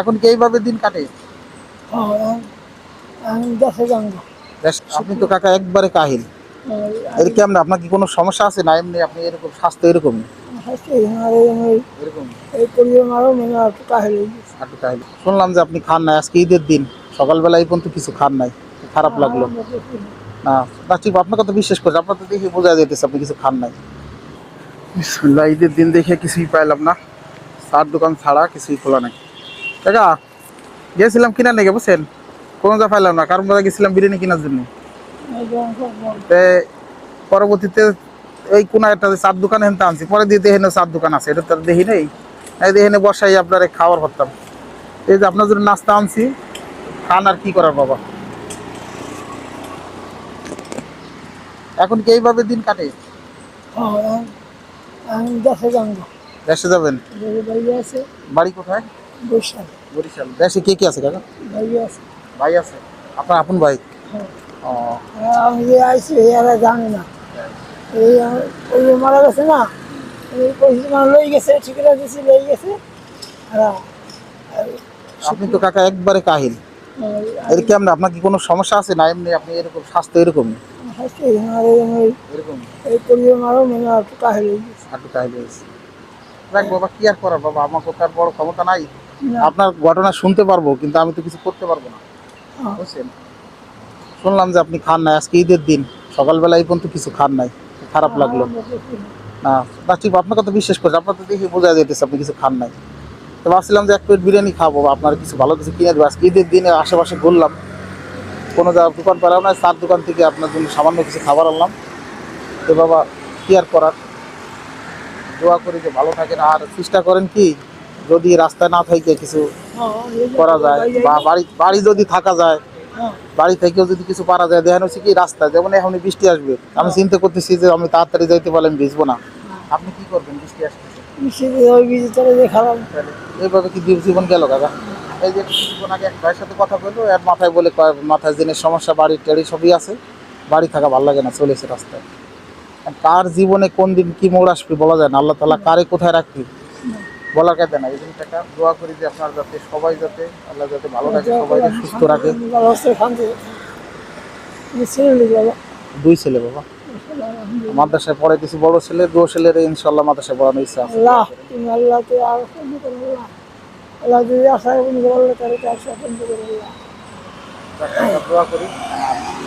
এখন কি এইভাবে দিন কাটে? বেশ, আপনি তো কাকা একবারে কাহিল। এর কেমন? আপনার কি কোনো সমস্যা আছে? না এমনি আপনি এরকম স্বাস্থ্য এরকম এরকম? এই পরিবার মারও কাহিল। কাহিল। শুনলাম যে আপনি খান নাই আজকে ঈদের দিন। সকালবেলা এই পর্যন্ত কিছু খান নাই। খারাপ লাগল। না না ঠিক আপনার কথা বিশ্বাস করছি আপনার তো দেখে বোঝা যেতেছে আপনি কিছু খান নাই। ঈদের দিন দেখে কিছুই পাইলাম না। চার দোকান ছাড়া কিছুই খোলা নাই। কাকা গিয়েছিলাম কিনা নাকি বুঝছেন? কোনো যা পাইলাম না কারণ গেছিলাম বিরিয়ানি কেনার জন্য। পরবর্তীতে এই কোন একটা চার দোকান হেনতে আনছি পরে দিয়ে দেখে চার দোকান আছে এটা তো দেখি নেই। দেখে বসাই আপনার খাবার করতাম। এই যে আপনার জন্য নাস্তা আনছি খান আর কি করার বাবা। এখন কি এইভাবে দিন কাটে? দেশে যাবেন? বাড়ি কোথায়? বৈশাখ বরিশাল। দেশে কে কে আছে কাকা? বাড়ি আছে। ভাই আছে। আপনার আপন ভাই? হ্যাঁ। ও। আমি যে আইসি এরা জানে না। এই ওই মারা গেছে না এই পয়সা লই গেছে ঠিকানা দিছি লই গেছে। আর আপনি তো কাকা একবারে কাহিল। এর কেমন? আপনার কি কোনো সমস্যা আছে না এমনি আপনি এরকম স্বাস্থ্য এরকম এরকম এই পরিবার মারও মানে একটু কাহিল একটু কাহিল দেখ বাবা কি আর করার? বাবা আমার তো বড় ক্ষমতা নাই। আপনার ঘটনা শুনতে পারব কিন্তু আমি তো কিছু করতে পারব না। হ্যাঁ। বুঝছেন? শুনলাম যে আপনি খান নাই আজকে ঈদের দিন। সকালবেলা এই পর্যন্ত কিছু খান নাই। খারাপ লাগল। না। না ঠিক আপনার কথা বিশ্বাস করছি আপনার তো দেখে বোঝা যেতেছে আপনি কিছু খান নাই। তো ভাবছিলাম যে এক প্লেট বিরিয়ানি খাব আপনার কিছু ভালো কিছু কিনে দেবো। আজকে ঈদের দিনে আশেপাশে ঘুরলাম। কোনো দোকান পেলাম না চার দোকান থেকে আপনার জন্য সামান্য কিছু খাবার আনলাম। তো বাবা কি আর করার? দোয়া করি যে ভালো থাকেন। আর চেষ্টা করেন কি, যদি রাস্তায় না থাকে কিছু করা যায়, বা বাড়ি বাড়ি যদি থাকা যায়, বাড়ি থেকেও যদি কিছু পারা যায়, দেখেন হচ্ছে কি রাস্তা যেমন এখন বৃষ্টি আসবে, আমি চিন্তা করতেছি যে আমি তাড়াতাড়ি যাইতে পারলে আমি ভিজবো না। আপনি কি করবেন বৃষ্টি আসবে এইভাবে কি জীব- জীবন এই যে সাথে কথা বলল মাথায় বলে মাথায় দিনের সমস্যা বাড়ির টেড়ি সবই আছে, বাড়ি থাকা ভালো লাগে না, চলেছে রাস্তায়। কার জীবনে কোন দিন কি মোড় আসবে বলা যায় না। আল্লাহ তালা কারে কোথায় রাখবে বলার কাছে না এই জন্য টাকা দোয়া করি যে আপনার যাতে সবাই যাতে আল্লাহ যাতে ভালো রাখে সবাই সুস্থ রাখে। দুই ছেলে বাবা। মাদ্রাসায় পড়াইতেছি বড় ছেলে দু ছেলের ইনশাল্লাহ মাদ্রাসায় পড়ানো ইচ্ছা আছে।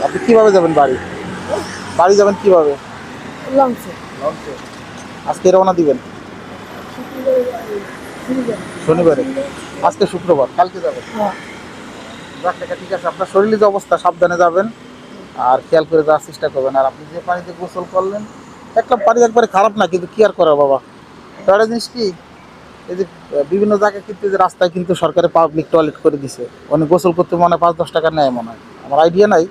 আপনি কীভাবে যাবেন বাড়ি? বাড়ি যাবেন কীভাবে? লঞ্চে আজকে রওনা দিবেন? শনিবারে। আজকে শুক্রবার কালকে যাবেন? হ্যাঁ। ঠিক আছে আপনার শরীরের যে অবস্থা সাবধানে যাবেন। আর খেয়াল করে যাওয়ার চেষ্টা করবেন। আর আপনি যে পানিতে গোসল করলেন একটা পানি একবারে খারাপ না কিন্তু কি আর করার বাবা? একটা জিনিস কি এই যে বিভিন্ন জায়গায় কিন্তু যে রাস্তায় কিন্তু সরকারে পাবলিক টয়লেট করে দিছে। মানে গোসল করতে মনে হয় পাঁচ দশ টাকা নেয় মনে হয়। আমার আইডিয়া নাই।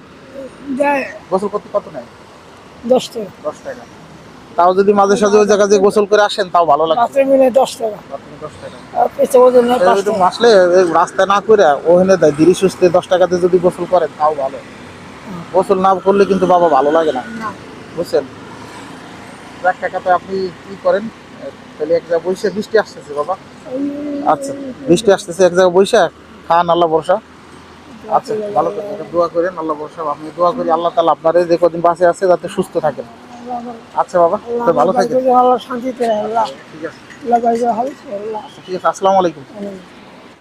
গোসল করতে কত নেয়? দশ টাকা। দশ টাকা। তাও যদি মাঝে সাঝে ওই জায়গায় যে গোসল করে আসেন তাও ভালো লাগে রাত্রে মিলে দশ টাকা। আসলে এই না করে ওখানে দেয় ধীরে সুস্থে দশ টাকাতে যদি গোসল করেন তাও ভালো। গোসল না করলে কিন্তু বাবা ভালো লাগে না। বুঝছেন? যাক টাকাতে আপনি কি করেন? তাহলে এক জায়গায় বসে বৃষ্টি আসতেছে বাবা। আচ্ছা বৃষ্টি আসতেছে এক জায়গায় বসে খান আল্লাহ বর্ষা আচ্ছা ভালো থাকবেন থাকেন, দোয়া করেন আল্লাহ বর্ষা আপনি দোয়া করি আল্লাহ তালা আপনারে যে কদিন বাসে আছে যাতে সুস্থ থাকেন। আচ্ছা বাবা তো ভালো থাকেন। আল্লাহ ঠিক আছে। ঠিক আছে আসসালামু আলাইকুম।